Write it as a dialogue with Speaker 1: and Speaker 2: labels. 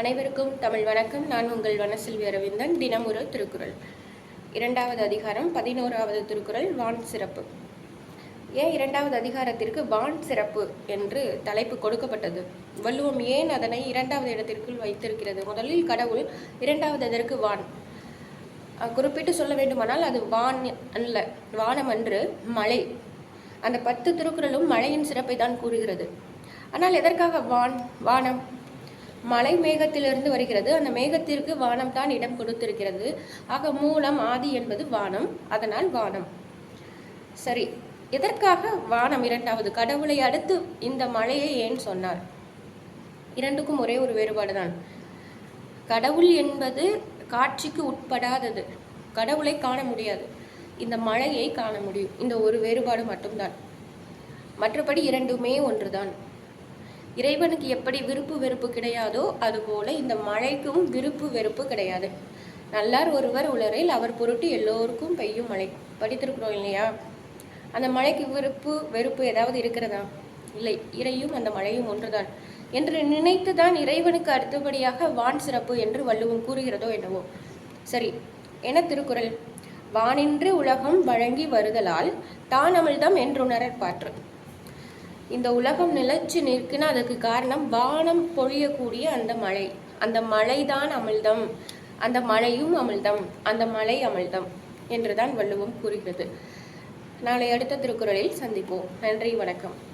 Speaker 1: அனைவருக்கும் தமிழ் வணக்கம். நான் உங்கள் வனசெல்வி அரவிந்தன். தினம் திருக்குறள். இரண்டாவது அதிகாரம் பதினோராவது திருக்குறள் வான் சிறப்பு. ஏன் இரண்டாவது அதிகாரத்திற்கு வான் சிறப்பு என்று தலைப்பு கொடுக்கப்பட்டது? வள்ளுவம் ஏன் அதனை இரண்டாவது இடத்திற்குள் வைத்திருக்கிறது? முதலில் கடவுள் இரண்டாவது அதற்கு வான். குறிப்பிட்டு சொல்ல வேண்டுமானால் அது வான் அல்ல வானம் அன்று மழை. அந்த பத்து திருக்குறளும் மழையின் சிறப்பை தான் கூறுகிறது. ஆனால் எதற்காக வான் வானம்? மலை மேகத்திலிருந்து வருகிறது. அந்த மேகத்திற்கு வானம் தான் இடம் கொடுத்திருக்கிறது. ஆக மூலம் ஆதி என்பது வானம் அதனால் வானம். சரி எதற்காக வானம் இரண்டாவது? கடவுளை அடுத்து இந்த மழையை ஏன் சொன்னார்? இரண்டுக்கும் ஒரே ஒரு வேறுபாடு தான். கடவுள் என்பது காட்சிக்கு உட்படாதது. கடவுளை காண முடியாது. இந்த மழையை காண முடியும். இந்த ஒரு வேறுபாடு மட்டும்தான். மற்றபடி இரண்டுமே ஒன்றுதான். இறைவனுக்கு எப்படி விருப்பு வெறுப்பு கிடையாதோ அதுபோல இந்த மழைக்கும் விருப்பு வெறுப்பு கிடையாது. நல்லார் ஒருவர் உலரில் அவர் பொருட்டு எல்லோருக்கும் பெய்யும் மழை. படித்திருக்கிறோம் இல்லையா? அந்த மழைக்கு விருப்பு வெறுப்பு ஏதாவது இருக்கிறதா? இல்லை இறையும் அந்த மழையும் ஒன்றுதான். என்று நினைத்துதான் இறைவனுக்கு அடுத்தபடியாக வான் சிறப்பு என்று வள்ளுவம் கூறுகிறதோ என்னவோ. சரி என திருக்குறள்? வானின்று உலகம் வழங்கி வருதலால் தான் அமிழ்தம் என்றுணரற் பாற்று இந்த உலகம் நிலைச்சு நிற்குன்னு அதுக்கு காரணம் வானம் பொழியக்கூடிய அந்த மழை. அந்த மழைதான் அமிழ்தம். அந்த மழையும் அமிழ்தம். அந்த மழை அமிழ்தம் என்றுதான் வள்ளுவம் கூறுகிறது. நாளை அடுத்த திருக்குறளில் சந்திப்போம். நன்றி வணக்கம்.